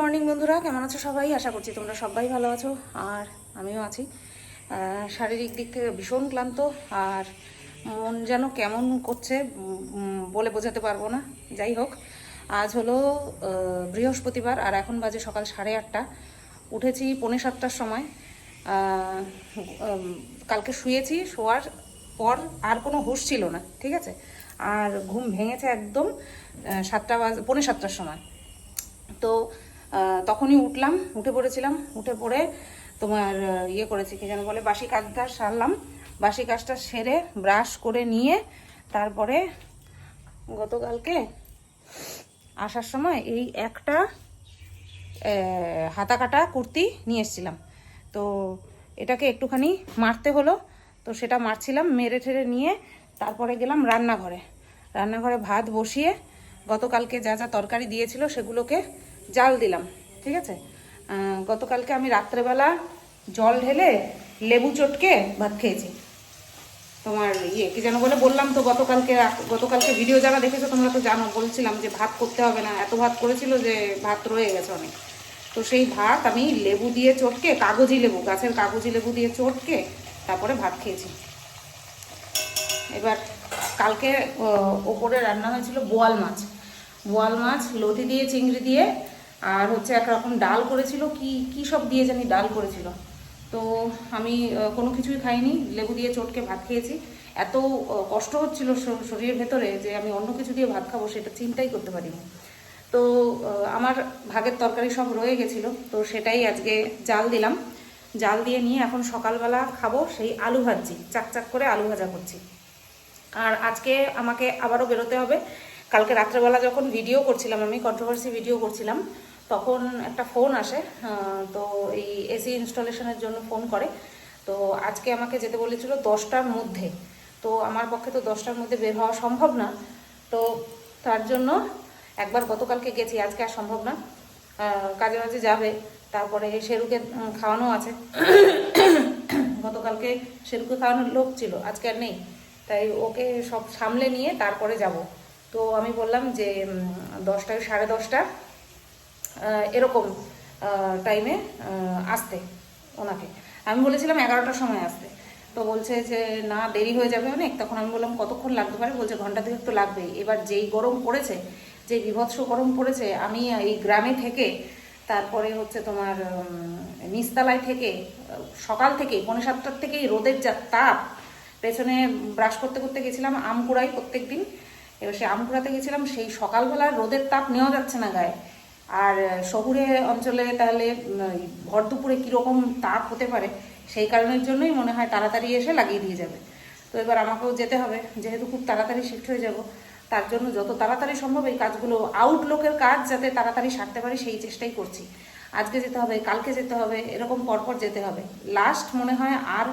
Morning বন্ধুরা, কেমন আছো সবাই? আশা করছি তোমরা সবাই ভালো আছো, আর আমিও আছি। শারীরিক দিক থেকে ভীষণ ক্লান্ত, আর মন যেন কেমন করছে বলে বোঝাতে পারব না। যাই হোক, আজ হলো বৃহস্পতিবার, আর এখন বাজে সকাল সাড়ে আটটা। উঠেছি পৌনে সাতটার সময়। কালকে শুয়েছি, শোয়ার পর আর কোনো হুঁশ ছিল না, ঠিক আছে? আর ঘুম ভেঙেছে একদম সাতটা বাজ, পৌনে সাতটার সময়। তো তখনই উঠলাম, উঠে পড়েছিলাম। উঠে পড়ে তোমার ইয়ে করেছি, কি যেন বলে, বাসি কাজটা সারলাম। বাসি কাজটা সেরে ব্রাশ করে নিয়ে তারপরে গতকালকে আসার সময় এই একটা হাতা কাটা কুর্তি নিয়ে এসেছিলাম। তো এটাকে একটুখানি মারতে হলো, তো সেটা মারছিলাম, মেরে ঠেরে নিয়ে তারপরে গেলাম রান্নাঘরে। রান্নাঘরে ভাত বসিয়ে গতকালকে যা যা তরকারি দিয়েছিল সেগুলোকে জাল দিলাম, ঠিক আছে? গতকালকে আমি রাত্রেবেলা জল ঢেলে লেবু চটকে ভাত খেয়েছি। তোমার ইয়ে কি যেন বলে, বললাম তো গতকালকে গতকালকে ভিডিও যারা দেখেছ, তোমরা তো জানো, বলছিলাম যে ভাত করতে হবে না। এত ভাত করেছিল যে ভাত রয়ে গেছে অনেক। তো সেই ভাত আমি লেবু দিয়ে চটকে, কাগজি লেবু, গাছের কাগজি লেবু দিয়ে চটকে তারপরে ভাত খেয়েছি। এবার কালকে ওপরে রান্না হয়েছিল বোয়াল মাছ। বোয়াল মাছ, লতি দিয়ে, চিংড়ি দিয়ে আর হচ্ছে একরকম ডাল করেছিল, কি কি সব দিয়ে জানি ডাল করেছিল। তো আমি কোনো কিছুই খাইনি, লেবু দিয়ে চটকে ভাত খেয়েছি। এত কষ্ট হচ্ছিল শরীরের ভেতরে যে আমি অন্য কিছু দিয়ে ভাত খাব সেটা চিন্তাই করতে পারিনি। তো আমার ভাগের তরকারি সব রয়ে গেছিল, তো সেটাই আজকে জাল দিলাম। জাল দিয়ে নিয়ে এখন সকালবেলা খাব সেই আলু ভাজি চাকচাক করে আলু ভাজা করছি। আর আজকে আমাকে আবারও বেরোতে হবে। কালকে রাত্রেবেলা যখন ভিডিও করছিলাম আমি কন্ট্রোভার্সি ভিডিও করছিলাম তখন একটা ফোন আসে তো এই এসি ইনস্টলেশনের জন্য ফোন করে। তো আজকে আমাকে যেতে বলেছিল দশটার মধ্যে। তো আমার পক্ষে তো দশটার মধ্যে বের হওয়া সম্ভব না। তো তার জন্য একবার গতকালকে গেছি, আজকে আর সম্ভব না। কাজে মাঝে যাবে। তারপরে শেরুকে খাওয়ানো আছে। গতকালকে শেরুকে খাওয়ানোর লোক ছিল, আজকে আর নেই। তাই ওকে সব সামলে নিয়ে তারপরে যাব। তো আমি বললাম যে দশটায়, সাড়ে দশটা। এরকম টাইমে আসতে ওনাকে। আমি বলেছিলাম এগারোটার সময় আসতে। তো বলছে যে না দেরি হয়ে যাবে অনেক। তখন আমি বললাম কতক্ষণ লাগতে পারে? বলছে ঘণ্টা দুয়েক তো লাগবেই। এবার যেই গরম পড়েছে যে বিভৎস গরম পড়েছে আমি এই গ্রামে থেকে তারপরে হচ্ছে তোমার উম, নিচতলায় থেকে সকাল থেকে পৌনে সাতটার থেকেই রোদের যা তাপ পেছনে ব্রাশ করতে করতে গেছিলাম আমকুড়াই প্রত্যেক দিন এবার সেই আমকুড়াতে গেছিলাম সেই সকালবেলা রোদের তাপ নেওয়া যাচ্ছে না গায়ে। আর শহুরে অঞ্চলে তাহলে ভর দুপুরে কীরকম তাপ হতে পারে, সেই কারণের জন্যই মনে হয় তাড়াতাড়ি এসে লাগিয়ে দিয়ে যাবে। তো এবার আমাকেও যেতে হবে, যেহেতু খুব তাড়াতাড়ি শিফট হয়ে যাব, তার জন্য যত তাড়াতাড়ি সম্ভব এই কাজগুলো আউটলোকের কাজ যাতে তাড়াতাড়ি সারতে পারি, সেই চেষ্টাই করছি। আজকে যেতে হবে, কালকে যেতে হবে, এরকম পরপর যেতে হবে। লাস্ট মনে হয় আর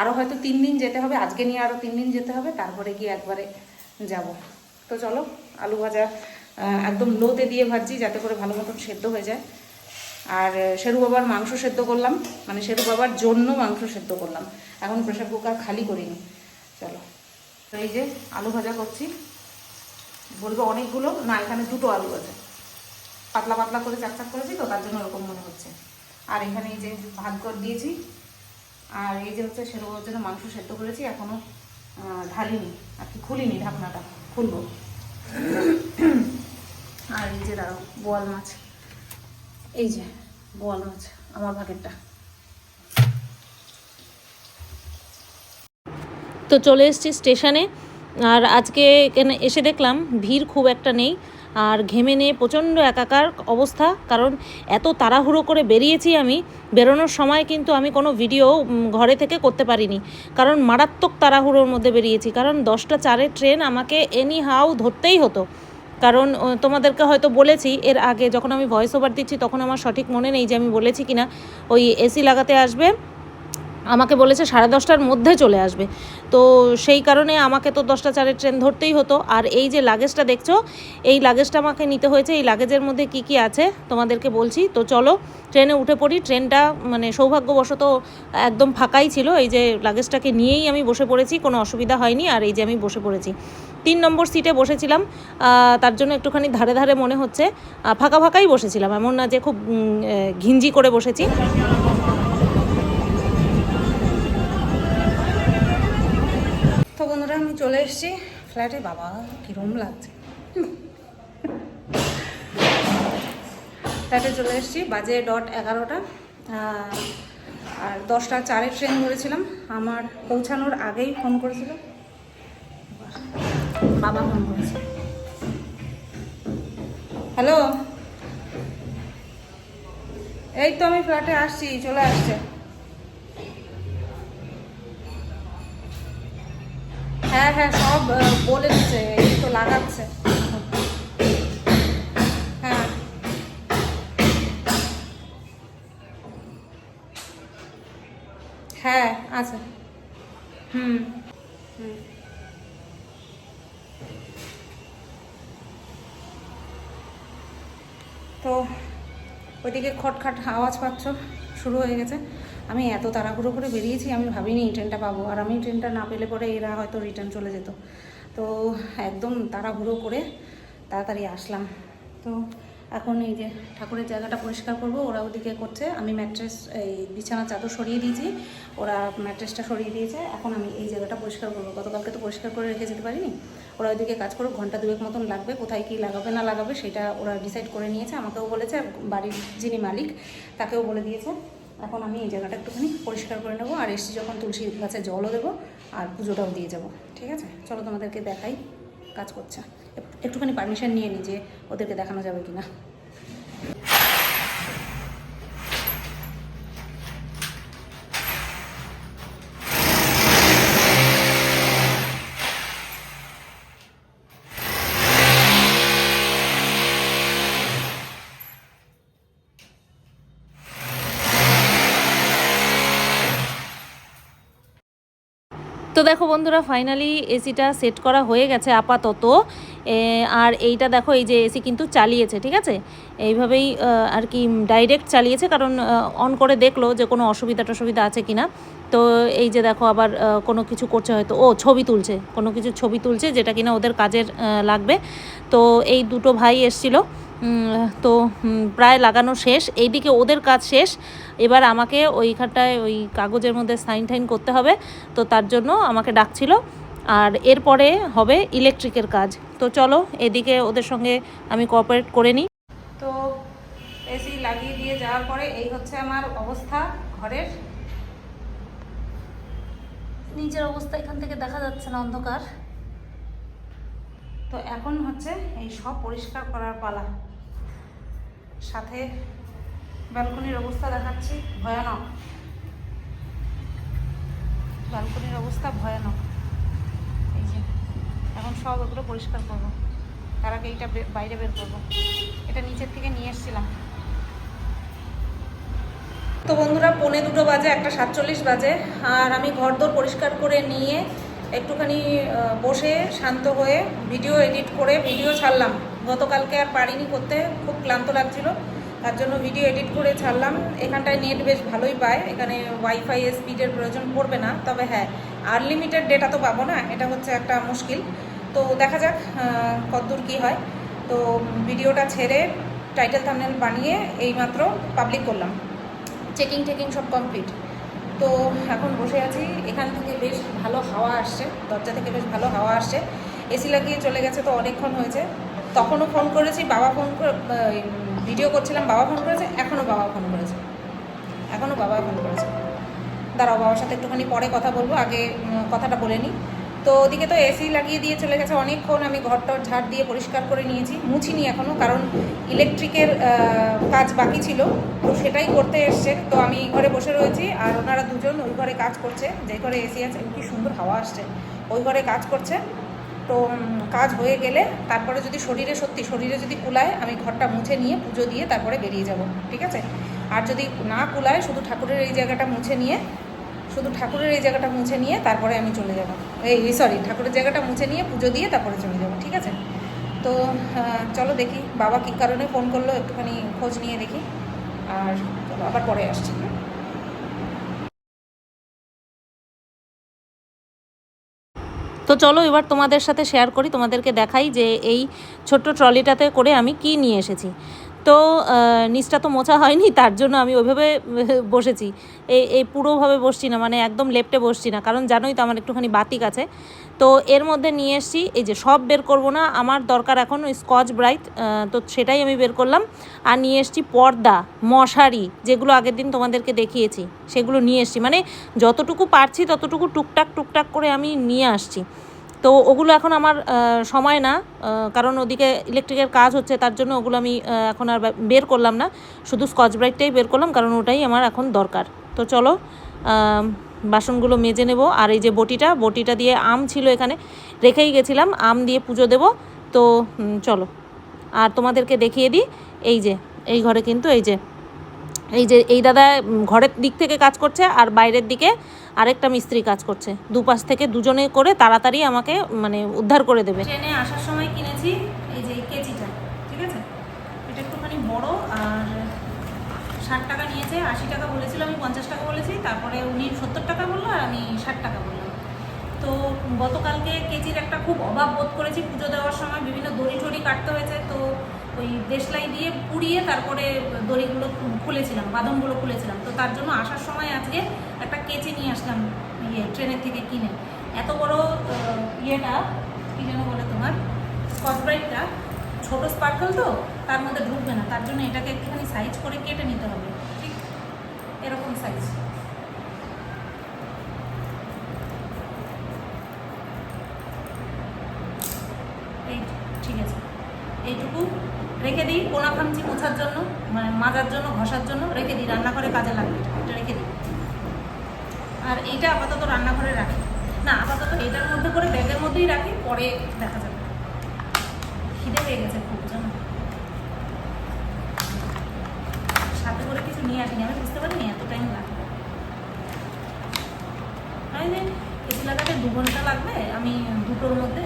আরও হয়তো তিন দিন যেতে হবে, আজকে নিয়ে আরও তিন দিন যেতে হবে, তারপরে গিয়ে একবারে যাব। তো চলো, আলু ভাজা একদম লোতে দিয়ে ভাজছি যাতে করে ভালো মতন সেদ্ধ হয়ে যায়। আর শেরু বাবার মাংস সেদ্ধ করলাম। মানে শেরু বাবার জন্য মাংস সেদ্ধ করলাম। এখন প্রেশার কুকার খালি করিনি। চলো। এই যে আলু ভাজা করছি। বলব অনেকগুলো। না, এখানে দুটো আলু আছে। পাতলা পাতলা করে চাকচাক করেছি তো, তার জন্য ওরকম মনে হচ্ছে। আর এখানে এই যে ভাত করে দিয়েছি। আর এই যে হচ্ছে বাবার জন্য মাংস সেদ্ধ করেছি এখনও ঢালিনি। আর কি খুলিনি ঢাকনাটা। খুলবো। আর এই যে দাঁড়াও, বোয়াল মাছ। এই যে, বোয়াল মাছ, আমার ভাগেরটা। তো চলে এসেছি স্টেশনে, আর আজকে এখানে এসে দেখলাম ভিড় খুব একটা নেই, আর ঘেমে নিয়ে প্রচণ্ড একাকার অবস্থা, কারণ এত তাড়াহুড়ো করে বেরিয়েছি আমি, বেরোনোর সময় কিন্তু আমি কোনো ভিডিও ঘরে থেকে করতে পারিনি, কারণ মারাত্মক তাড়াহুড়োর মধ্যে বেরিয়েছি, কারণ দশটা চারের ট্রেন আমাকে এনি হাউ ধরতেই হতো। কারণ তোমাদেরকে হয়তো বলেছি, এর আগে যখন আমি ভয়েস ওভার দিচ্ছি, তখন আমার সঠিক মনে নেই যে আমি বলেছি কিনা। ওই এসি লাগাতে আসবে। আমাকে বলেছে সাড়ে দশটার মধ্যে চলে আসবে। তো সেই কারণে আমাকে তো দশটা চারের ট্রেন ধরতেই হতো। আর এই যে লাগেজটা দেখছ, এই লাগেজটা আমাকে নিতে হয়েছে। এই লাগেজের মধ্যে কি কি আছে তোমাদেরকে বলছি। তো চলো, ট্রেনে উঠে পড়ি। ট্রেনটা মানে সৌভাগ্যবশত একদম ফাঁকাই ছিল। এই যে লাগেজটাকে নিয়েই আমি বসে পড়েছি। কোনো অসুবিধা হয়নি। আর এই যে আমি বসে পড়েছি। তিন নম্বর সিটে বসেছিলাম। তার জন্য একটুখানি ধারে ধারে মনে হচ্ছে। ফাঁকা ফাঁকাই বসেছিলাম। এমন না যে খুব ঘিঞ্জি করে বসেছি। আমি চলে এসেছি ফ্ল্যাটে। বাবা কিরম লাগছে। ফ্ল্যাটে চলে এসেছি, বাজে ডট এগারোটা। আর দশটা চারে ট্রেন ধরেছিলাম। আমার পৌঁছানোর আগেই ফোন করেছিল। বাবা ফোন করেছে। হ্যালো? এই তো আমি ফ্ল্যাটে আসছি, চলে আসছে। হ্যাঁ হ্যাঁ সব বলে দিচ্ছে তো লাগাচ্ছে। হ্যাঁ। হ্যাঁ আছে। হুম। হুম। তো, ওইদিকে খটখাট আওয়াজ পাচ্ছ, শুরু হয়ে গেছে। আমি এত তাড়াহুড়ো করে বেরিয়েছি, আমি ভাবিনি ট্রেনটা পাবো। আর আমি ট্রেনটা না পেলে পরে এরা হয়তো রিটার্ন চলে যেত। তো একদম তাড়াহুড়ো করে তাড়াতাড়ি আসলাম। তো এখন এই যে ঠাকুরের জায়গাটা পরিষ্কার করব, ওরা ওদিকে করছে। আমি ম্যাট্রেস এই বিছানা চাদর সরিয়ে দিয়েছি। ওরা ম্যাট্রেসটা সরিয়ে দিয়েছে। এখন আমি এই জায়গাটা পরিষ্কার করব। গতকালকে তো পরিষ্কার করে রেখে যেতে পারিনি। ওরা ওইদিকে কাজ করুক, ঘণ্টা দুয়েক মতন লাগবে। কোথায় কি লাগাবে, না লাগাবে, সেটা ওরা ডিসাইড করে নিয়েছে। আমাকেও বলেছে, বাড়ির যিনি মালিক, তাকেও বলে দিয়েছে। এখন আমি এই জায়গাটা একটুখানি পরিষ্কার করে নেব, আর এসছি যখন তুলসী গাছে জলও দেবো আর পুজোটাও দিয়ে যাব, ঠিক আছে? চলো তোমাদেরকে দেখাই কাজ করছে। একটুখানি পারমিশন নিয়ে নিই যে ওদেরকে দেখানো যাবে কি না তো দেখো বন্ধুরা ফাইনালি এসিটা সেট করা হয়ে গেছে আপাতত। আর এইটা দেখো, এই যে এসি কিন্তু চালিয়েছে, ঠিক আছে? এইভাবেই আর কি ডাইরেক্ট চালিয়েছে, কারণ অন করে দেখল যে কোনো অসুবিধা টসুবিধা আছে কি না তো এই যে দেখো আবার কোনো কিছু করছে হয়তো, ও ছবি তুলছে, কোনো কিছু ছবি তুলছে যেটা কিনা ওদের কাজের লাগবে। তো এই দুটো ভাই এসছিল তো প্রায় লাগানো শেষ, এইদিকে ওদের কাজ শেষ। এবার আমাকে ওইখানটায় ওই কাগজের মধ্যে সাইন টাইন করতে হবে, তো তার জন্য আমাকে ডাকছিল। আর এরপরে হবে ইলেকট্রিকের কাজ। তো চলো, এদিকে ওদের সঙ্গে আমি কোঅপারেট করে নিই। তো এসি লাগিয়ে দিয়ে যাওয়ার পরে এই হচ্ছে আমার অবস্থা ঘরের। নিচের অবস্থা এখান থেকে দেখা যাচ্ছে না অন্ধকার। তো এখন হচ্ছে এই সব পরিষ্কার করার পালা। সাথে ব্যালকনির অবস্থা দেখাচ্ছি, ভয়ানক। ব্যালকনির অবস্থা ভয়ানক। এই যে, এখন সব ওগুলো পরিষ্কার করব। তার আগে এইটা বাইরে বের করব। এটা নিচের থেকে নিয়ে এসেছিলাম। তো বন্ধুরা, পৌনে দুটো বাজে, একটা সাতচল্লিশ বাজে। আর আমি ঘরদোর পরিষ্কার করে নিয়ে একটুখানি বসে শান্ত হয়ে ভিডিও এডিট করে ভিডিও ছাড়লাম। গতকালকে আর পারিনি করতে, খুব ক্লান্ত লাগছিল। তার জন্য ভিডিও এডিট করে ছাড়লাম। এখানটায় নেট বেশ ভালোই পায়। এখানে ওয়াইফাই স্পিডের প্রয়োজন পড়বে না। তবে হ্যাঁ আনলিমিটেড ডেটা তো পাবো না, এটা হচ্ছে একটা মুশকিল। তো দেখা যাক কতদূর কী হয়। তো ভিডিওটা ছেড়ে টাইটেল থামনেল বানিয়ে এইমাত্র পাবলিক করলাম। চেকিং টেকিং সব কমপ্লিট তো এখন বসে আছি। এখান থেকে বেশ ভালো হাওয়া আসছে। দরজা থেকে বেশ ভালো হাওয়া আসছে। এসি লাগিয়ে চলে গেছে তো অনেকক্ষণ হয়েছে। তখনও ফোন করেছি, বাবা ফোন ভিডিও করছিলাম, বাবা ফোন করেছে, এখনও বাবা ফোন করেছে। এখনও বাবা ফোন করেছে। দাঁড়াও, বাবার সাথে একটুখানি পরে কথা বলব, আগে কথাটা বলে নিই। তো ওদিকে তো এসি লাগিয়ে দিয়ে চলে গেছে। অনেকক্ষণ আমি ঘরটর ঝাড় দিয়ে পরিষ্কার করে নিয়েছি। মুছিনি এখনও কারণ ইলেকট্রিকের কাজ বাকি ছিল। তো সেটাই করতে এসছে। তো আমি ঘরে বসে রয়েছি আর ওনারা দুজন ওই ঘরে কাজ করছে। যে ঘরে এসি আছে কি সুন্দর হাওয়া আসছে। ওই ঘরে কাজ করছে। তো কাজ হয়ে গেলে তারপরে যদি শরীরে, সত্যি শরীরে যদি কুলায়, আমি ঘরটা মুছে নিয়ে পুজো দিয়ে তারপরে বেরিয়ে যাব। ঠিক আছে? আর যদি না কুলায়, শুধু ঠাকুরের এই জায়গাটা মুছে নিয়ে শুধু ঠাকুরের এই জায়গাটা মুছে নিয়ে তারপরে আমি চলে যাব। এই সরি ঠাকুরের জায়গাটা মুছে নিয়ে পুজো দিয়ে তারপরে চলে যাব, ঠিক আছে? তো চলো দেখি, বাবা কী কারণে ফোন করল, একটুখানি খোঁজ নিয়ে দেখি। আর চলো, আবার পরে আসছি হ্যাঁ? তো চলো, এবার তোমাদের সাথে শেয়ার করি, তোমাদেরকে দেখাই যে এই ছোট্ট ট্রলিটাতে করে আমি কি নিয়ে এসেছি। তো নিচটা তো মোছা হয়নি, তার জন্য আমি ওইভাবে বসেছি। এই এই পুরোভাবে বসছি না মানে একদম লেপটে বসছি না, কারণ জানোই তো আমার একটুখানি বাতিক আছে। তো এর মধ্যে নিয়ে এসছি, এই যে সব বের করব না, আমার দরকার এখন ওই স্কচ ব্রাইট তো সেটাই আমি বের করলাম। আর নিয়ে এসেছি পর্দা, মশারি, যেগুলো আগের দিন তোমাদেরকে দেখিয়েছি, সেগুলো নিয়ে এসেছি। মানে যতটুকু পারছি, ততটুকু টুকটাক টুকটাক করে আমি নিয়ে আসছি। তো ওগুলো এখন আমার সময় না কারণ ওদিকে ইলেকট্রিকের কাজ হচ্ছে, তার জন্য ওগুলো আমি এখন আর বের করলাম না। শুধু স্কচ ব্রাইটটাই বের করলাম, কারণ ওটাই আমার এখন দরকার। তো চলো বাসনগুলো মেজে নেব। আর এই যে বটিটা বটিটা দিয়ে আম ছিল এখানে, রেখেই গেছিলাম, আম দিয়ে পুজো দেব। তো চলো, আর তোমাদেরকে দেখিয়ে দিই, এই যে, এই ঘরে কিন্তু এই যে এই যে, এই দাদা ঘরের দিক থেকে কাজ করছে, আর বাইরের দিকে আরেকটা মিস্ত্রি কাজ করছে। দুপাশ থেকে দুজনে করে তাড়াতাড়ি আমাকে মানে উদ্ধার করে দেবে। ট্রেনে আসার সময় কিনেছি এই যে কেজিটা, ঠিক আছে? এটা একটুখানি বড় আর ষাট টাকা নিয়েছে, আশি টাকা বলেছিল, আমি পঞ্চাশ টাকা বলেছি, তারপরে উনি সত্তর টাকা বলল আর আমি ষাট টাকা বললাম। তো গতকালকে কেজির একটা খুব অভাব বোধ করেছি, পুজো দেওয়ার সময় বিভিন্ন দড়ি টড়ি কাটতে হয়েছে, তো ওই দেশলাই দিয়ে পুড়িয়ে তারপরে দড়িগুলো খুলেছিলাম, বাঁধনগুলো খুলেছিলাম। তো তার জন্য আসার সময় আজকে একটা কেচি নিয়ে আসলাম ইয়ে ট্রেনের থেকে কিনে। এত বড় ইয়েটা, কী যেন বলে তোমার স্কচ ব্রাইটটা ছোটো স্পার্কল তো, তার মধ্যে ঢুকবে না। তার জন্য এটাকে একটুখানি সাইজ করে কেটে নিতে হবে। ঠিক এরকম সাইজ এই ঠিক আছে। এইটুকু রেখে দিই, কোনা খামচি মোছার জন্য মানে মাজার জন্য, ঘষার জন্য, রেখে দিই। রান্নাঘরে কাজে লাগবে, এটা রেখে দিই। আর এইটা আপাতত রান্নাঘরে রাখি। না, আপাতত এটার মধ্যে করে ব্যাগের মধ্যেই রাখি, পরে দেখা যাবে। খিদে পেয়ে গেছে খুব, জানো? সাথে করে কিছু নিয়ে আসিনি, আমি বুঝতে পারিনি এত টাইম লাগবে। এসি লাগাতে দু ঘণ্টা লাগবে, আমি দুটোর মধ্যে,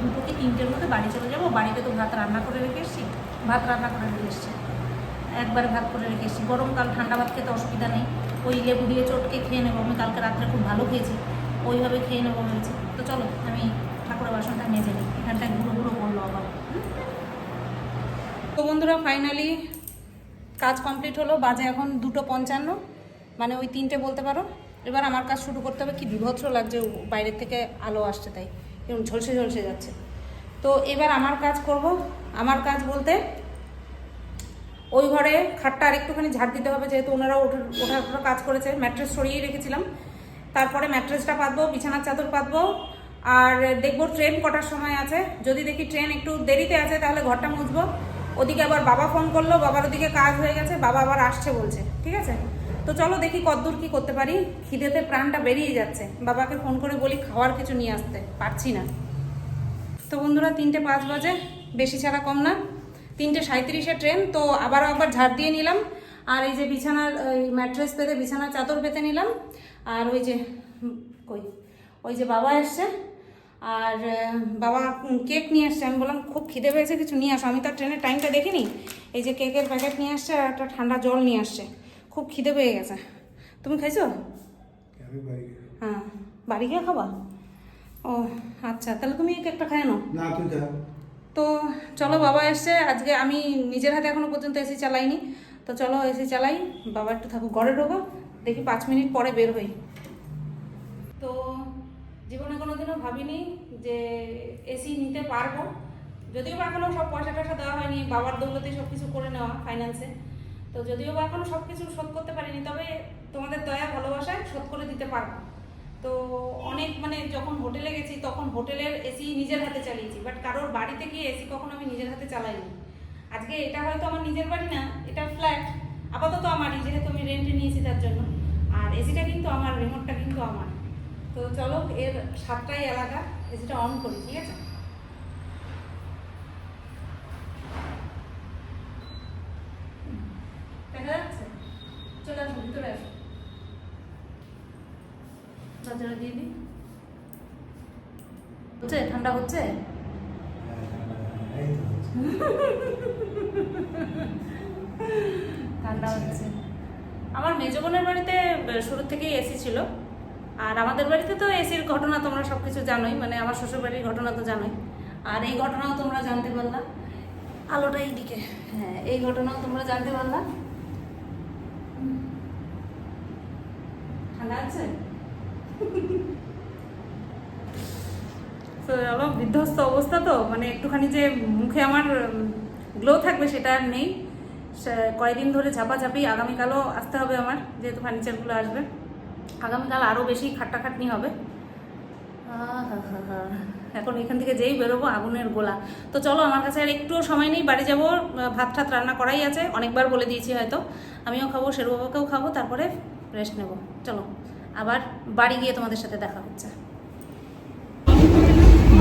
দুটো কি তিনটের মধ্যে বাড়ি চলে যাব, বাড়িতে তো ভাত রান্না করে রেখে এসেছি, ভাত রান্না করে রেখে এসেছি। একবারে ভাত করে রেখে এসেছি, গরমকাল, ঠান্ডা ভাত খেতে অসুবিধা নেই। ওই লেবু দিয়ে চটকে খেয়ে নেব। আমি কালকে রাত্রে খুব ভালো খেয়েছি। ওইভাবে খেয়ে নেব ভেবেছি। তো চলো, আমি ঠাকুরের বাসনটা মেজে নিই। এখানটায় গুঁড়ো গুঁড়ো করল আবার? তো বন্ধুরা ফাইনালি কাজ কমপ্লিট হলো। বাজে এখন দুটো পঞ্চান্ন। মানে ওই তিনটে বলতে পারো। এবার আমার কাজ শুরু করতে হবে। কি বিভৎস লাগছে। বাইরের থেকে আলো আসছে তাই। এরকম ঝলসে ঝলসে যাচ্ছে। তো এবার আমার কাজ করব। আমার কাজ বলতে ওই ঘরে খাটটা আর একটুখানি ঝাড় দিতে হবে, যেহেতু ওনারা ওঠার ওঠার কাজ করেছে। ম্যাট্রেস সরিয়ে রেখেছিলাম। তারপরে ম্যাট্রেসটা পাতবো, বিছানার চাদর পাতবো, আর দেখব ট্রেন কটার সময় আছে। যদি দেখি ট্রেন একটু দেরিতে আছে, তাহলে ঘরটা মুছবো। ওদিকে আবার বাবা ফোন করল, বাবার ওদিকে কাজ হয়ে গেছে, বাবা আবার আসছে বলছে, ঠিক আছে? তো চলো দেখি কতদূর কি করতে পারি। খিদেতে প্রাণটা বেরিয়ে যাচ্ছে। বাবাকে ফোন করে বলি খাওয়ার কিছু নিয়ে আসতে, পারছি না। তো বন্ধুরা, তিনটে পাঁচ বাজে, বেশি ছাড়া কম না। তিনটে সাঁত্রিশে ট্রেন তো আবারও আবার ঝাড় দিয়ে নিলাম। আর এই যে বিছানার ওই ম্যাট্রেস পেতে বিছানার চাদর পেতে নিলাম। আর ওই যে কই? ওই যে বাবা এসছে। আর বাবা কেক নিয়ে আসছে আমি বললাম খুব খিদে পেয়েছে কিছু নিয়ে আসো। আমি তো ট্রেনের টাইমটা দেখিনি। এই যে কেকের প্যাকেট নিয়ে আসছে আর একটা ঠান্ডা জল নিয়ে আসছে। খুব খিদে পেয়ে গেছে। তুমি খাইছো। হ্যাঁ। বাড়ি গিয়ে খাবা? ও আচ্ছা। তাহলে তুমি এই কেকটা খায় নাও। না তুই তো চলো বাবা এসছে। আজকে আমি নিজের হাতে এখনও পর্যন্ত এসি চালাইনি। তো চলো এসি চালাই। বাবা একটু থাকুক, ঘরে ঢোকো। দেখি পাঁচ মিনিট পরে বের হই। তো জীবনে কোনোদিনও ভাবিনি যে এসি নিতে পারব। যদিও বা এখনও সব পয়সা টয়সা দেওয়া হয়নি, বাবার দৌলতে সব কিছু করে নেওয়া ফাইন্যান্সে তো যদিও বা এখনও সব কিছু শোধ করতে পারিনি, তবে তোমাদের দয়া, ভালোবাসায় শোধ করে দিতে পারব। তো অনেক মানে যখন হোটেলে গেছি, তখন হোটেলের এসি নিজের হাতে চালিয়েছি। বাট কারোর বাড়িতে গিয়ে এসি কখনো আমি নিজের হাতে চালাইনি। আজকে এটা হয়তো আমার নিজের বাড়ি না, এটা ফ্ল্যাট আপাতত আমারই, যেহেতু আমি রেন্টে নিয়েছি তার জন্য। আর এসিটা কিন্তু আমার রিমোটটা কিন্তু আমার। তো চলো, এর সাতটাই এলাকা এসিটা অন করি, ঠিক আছে দেখা যাচ্ছে চলে আসো ভিতরে আসো নাড়াচাড়া দিয়ে দিই। হচ্ছে? ঠান্ডা হচ্ছে? হচ্ছে। ঠান্ডা হচ্ছে। আমার মেজ বোনের বাড়িতে শুরু থেকেই এসি ছিল। আর আমাদের বাড়িতে তো এসির ঘটনা তোমরা সব কিছু জানোই মানে আমার শ্বশুর বাড়ির ঘটনা তো জানোই। আর এই ঘটনাও তোমরা জানতে পারলা। আলোটা এইদিকে। হ্যাঁ এই ঘটনাও তোমরা জানতে পারলা। ঠান্ডা আছে? তো হলো বিধ্বস্ত অবস্থা তো মানে একটুখানি যে মুখে আমার গ্লো থাকবে সেটা আর নেই। কয়েকদিন ধরে ঝাপাঝাপি, আগামীকালও আসতে হবে আমার, যেহেতু ফার্নিচারগুলো আসবে। আগামীকাল আরও বেশি খাট্টাখাটনি হবে। এখন এখান থেকে যেই বেরোবো, আগুনের গোলা। তো চলো, আমার কাছে আর একটুও সময় নেই, বাড়ি যাব, ভাত ঠাত রান্না করাই আছে, অনেকবার বলে দিয়েছি হয়তো। আমিও খাব শেরু বাবাকেও খাব, তারপরে রেস্ট নেব। চলো। আবার বাড়ি গিয়ে তোমাদের সাথে দেখা হচ্ছে।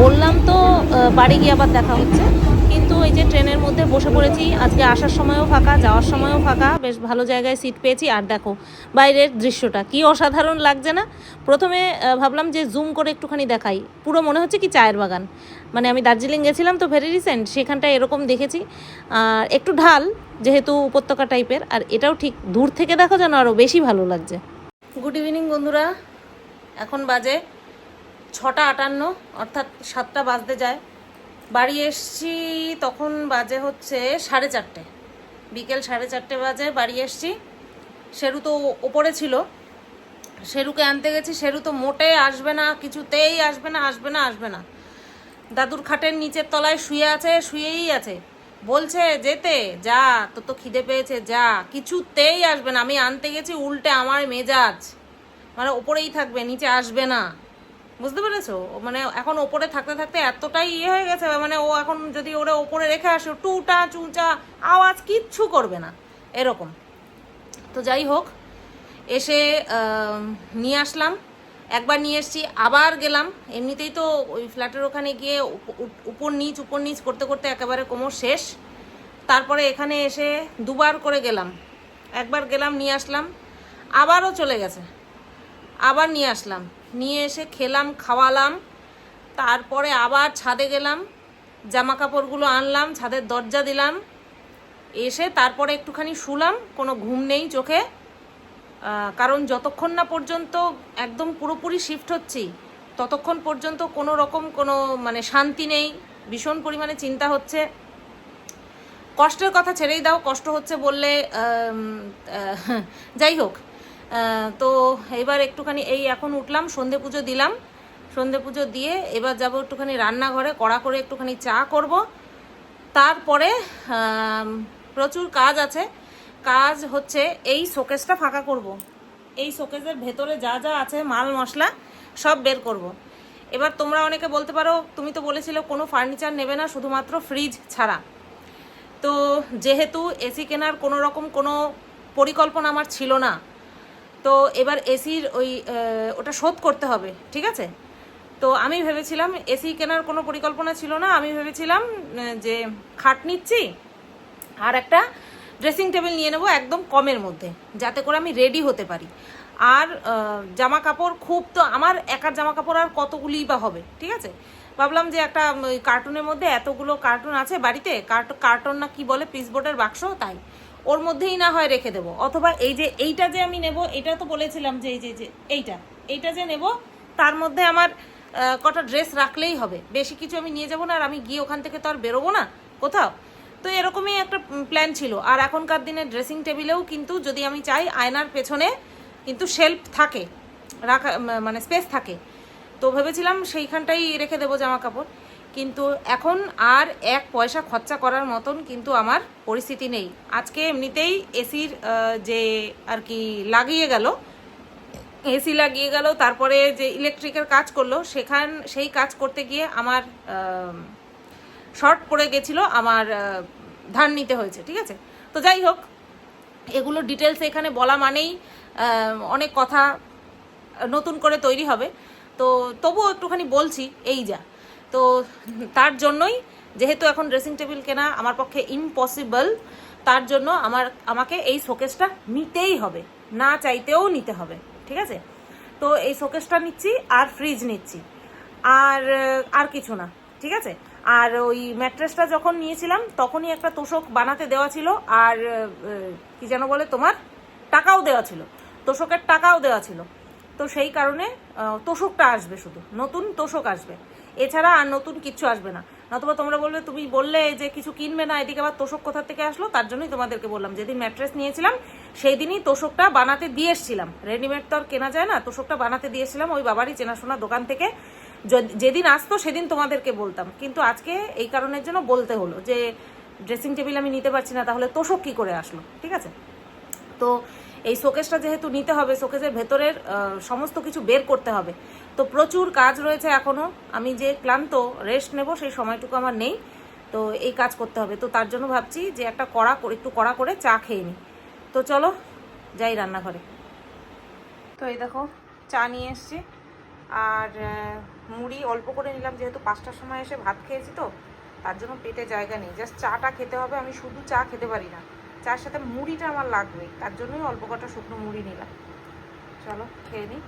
বললাম তো বাড়ি গিয়ে আবার দেখা হচ্ছে। কিন্তু এই যে ট্রেনের মধ্যে বসে পড়েছি, আজকে আসার সময়ও ফাঁকা, যাওয়ার সময়ও ফাঁকা, বেশ ভালো জায়গায় সিট পেয়েছি। আর দেখো, বাইরের দৃশ্যটা, কি অসাধারণ লাগছে না? প্রথমে ভাবলাম যে জুম করে একটুখানি দেখাই। পুরো মনে হচ্ছে কি চায়ের বাগান। মানে আমি দার্জিলিং গেছিলাম তো ভেরি রিসেন্ট সেখানটায় এরকম দেখেছি। আর একটু ঢাল, যেহেতু উপত্যকা টাইপের আর এটাও ঠিক দূর থেকে দেখো যেন আরও বেশি ভালো লাগছে। গুড ইভিনিং বন্ধুরা। এখন বাজে ছটা আটান্ন, অর্থাৎ সাতটা বাজতে যায়। বাড়ি এসছি, তখন বাজে হচ্ছে সাড়ে চারটে। বিকেল সাড়ে চারটে বাজে, বাড়ি এসছি। সেরু তো ওপরে ছিল। সেরুকে আনতে গেছি। সেরু তো মোটে আসবে না, কিছুতেই আসবে না আসবে না আসবে না। দাদুর খাটের নিচের তলায় শুয়ে আছে, শুয়েই আছে। বলছে, যেতে, যা, তোর তো খিদে পেয়েছে, যা। কিছুতেই আসবে না। আমি আনতে গেছি, উল্টে আমার মেজাজ। মানে ওপরেই থাকবে, নিচে আসবে না। বুঝতে পেরেছ? মানে এখন ওপরে থাকতে থাকতে এতটাই ইয়ে হয়ে গেছে মানে ও এখন যদি ওরে ওপরে রেখে আসে, টুটা চুচা আওয়াজ কিচ্ছু করবে না। এরকম। তো যাই হোক, এসে নিয়ে আসলাম। একবার নিয়ে এসেছি, আবার গেলাম। এমনিতেই তো ওই ফ্ল্যাটের ওখানে গিয়ে উপ- উপ- উপর নিচ উপর নিচ করতে করতে একেবারে কোমর শেষ। তারপরে এখানে এসে দুবার করে গেলাম। একবার গেলাম, নিয়ে আসলাম, আবারও চলে গেছে। আবার নিয়ে আসলাম। নিয়ে এসে খেলাম, খাওয়ালাম। তারপরে আবার ছাদে গেলাম জামা কাপড়গুলো আনলাম, ছাদের দরজা দিলাম। এসে তারপরে একটুখানি শুলাম, কোনো ঘুম নেই চোখে। কারণ যতক্ষণ না পর্যন্ত একদম পুরোপুরি শিফট হচ্ছি, ততক্ষণ পর্যন্ত কোনো রকম কোনো মানে শান্তি নেই, ভীষণ পরিমাণে চিন্তা হচ্ছে। কষ্টের কথা ছেড়েই দাও, কষ্ট হচ্ছে বললে যাই হোক। তো এবার একটুখানি এই এখন উঠলাম, সন্ধে পুজো দিলাম। সন্ধে পুজো দিয়ে এবার যাব একটুখানি রান্নাঘরে, কড়া করে একটুখানি চা করব। তারপরে প্রচুর কাজ আছে। কাজ হচ্ছে এই শোকেসটা ফাঁকা করব। এই শোকেসের ভেতরে যা যা আছে, মাল, মশলা, সব বের করব। এবার তোমরা অনেকে বলতে পারো, তুমি তো বলেছিলে কোনো ফার্নিচার নেবে না, শুধুমাত্র ফ্রিজ ছাড়া তো যেহেতু এসি কেনার কোনো রকম কোনো পরিকল্পনা আমার ছিল না, তো এবার এসির ওই ওটা শোধ করতে হবে, ঠিক আছে তো আমি ভেবেছিলাম এসি কেনার কোনো পরিকল্পনা ছিল না, আমি ভেবেছিলাম যে খাট নিচ্ছি, আর একটা ড্রেসিং টেবিল নিয়ে নেব একদম কমের মধ্যে, যাতে করে আমি রেডি হতে পারি। আর জামা কাপড় খুব তো আমার একার জামা কাপড় আর কতগুলিই বা হবে, ঠিক আছে? ভাবলাম যে একটা কার্টুনের মধ্যে এতগুলো কার্টুন আছে বাড়িতে কার্টুন কার্টুন না কি বলে পিসবোর্ডের বাক্স, তাই। ওর মধ্যেই না হয় রেখে দেবো। অথবা এই যে এইটা যে আমি নেব, এটা তো বলেছিলাম যে এই যে যে এইটা এইটা যে নেব, তার মধ্যে আমার কটা ড্রেস রাখলেই হবে। বেশি কিছু আমি নিয়ে যাব না আর আমি গিয়ে ওখান থেকে তো আর বেরোবো না, কোথাও। তো এরকমই একটা প্ল্যান ছিল। আর এখনকার দিনে ড্রেসিং টেবিলেও কিন্তু যদি আমি চাই, আয়নার পেছনে কিন্তু শেল্ফ থাকে, রাখা মানে স্পেস থাকে। তো ভেবেছিলাম সেইখানটাই রেখে দেবো জামা কাপড় কিন্তু এখন আর এক পয়সা খরচা করার মতন কিন্তু আমার পরিস্থিতি নেই। আজকে এমনিতেই এসির যে আর কি লাগিয়ে গেল, এসি লাগিয়ে গেল, তারপরে যে ইলেকট্রিকের কাজ করল, সেখান, সেই কাজ করতে গিয়ে আমার শর্ট পড়ে গেছিল, আমার ধার নিতে হয়েছে, ঠিক আছে? তো যাই হোক, এগুলো ডিটেলস এখানে বলা মানেই অনেক কথা নতুন করে তৈরি হবে। তো তবুও একটুখানি বলছি, এই যা। তো তার জন্যই, যেহেতু এখন ড্রেসিং টেবিল কেনা আমার পক্ষে ইম্পসিবল তার জন্য আমার, আমাকে এই শোকেসটা নিতেই হবে, না চাইতেও নিতে হবে, ঠিক আছে? তো এই শোকেসটা নিচ্ছি আর ফ্রিজ নিচ্ছি, আর আর কিছু না, ঠিক আছে? আর ওই ম্যাট্রেসটা যখন নিয়েছিলাম, তখনই একটা তোষক বানাতে দেওয়া ছিল, আর কি যেন বলে তোমার, টাকাও দেওয়া ছিল। তোষকের টাকাও দেওয়া ছিল। তো সেই কারণে তোষকটা আসবে শুধু, নতুন তোষক আসবে। এছাড়া আর নতুন কিচ্ছু আসবে না। নতুবা তোমরা বলবে, তুমি বললে যে কিছু কিনবে না, এদিকে আবার তোষক কোথা থেকে আসলো? তার জন্যই তোমাদেরকে বললাম, যেদিন ম্যাট্রেস নিয়েছিলাম সেই দিনই তোষকটা বানাতে দিয়ে এসছিলাম। রেডিমেড তো আর কেনা যায় না, তোষকটা বানাতে দিয়ে এসেছিলাম, ওই বাবারই চেনাশোনা দোকান থেকে। যেদিন আসতো সেদিন তোমাদেরকে বলতাম। কিন্তু আজকে এই কারণের জন্য বলতে হলো যে ড্রেসিং টেবিল আমি নিতে পারছি না, তাহলে তোষক কি করে আসলো? ঠিক আছে? তো এই শোকেসটা যেহেতু নিতে হবে শোকেসের ভেতরের সমস্ত কিছু বের করতে হবে। তো প্রচুর কাজ রয়েছে এখনও। আমি যে ক্লান্ত রেস্ট নেব, সেই সময়টুকু আমার নেই। তো এই কাজ করতে হবে। তো তার জন্য ভাবছি যে একটা কড়া একটু কড়া করে চা খেয়ে নিই। তো চলো, যাই রান্নাঘরে। তো এই দেখো, চা নিয়ে এসছি। আর মুড়ি অল্প করে নিলাম, যেহেতু পাঁচটার সময় এসে ভাত খেয়েছি তো, তার জন্য পেটে জায়গা নেই। জাস্ট চাটা খেতে হবে, আমি শুধু চা খেতে পারি না। চার সাথে মুড়িটা আমার লাগবে তার জন্যই অল্প কটা শুকনো মুড়ি নিলাম। চলো, খেয়ে নিই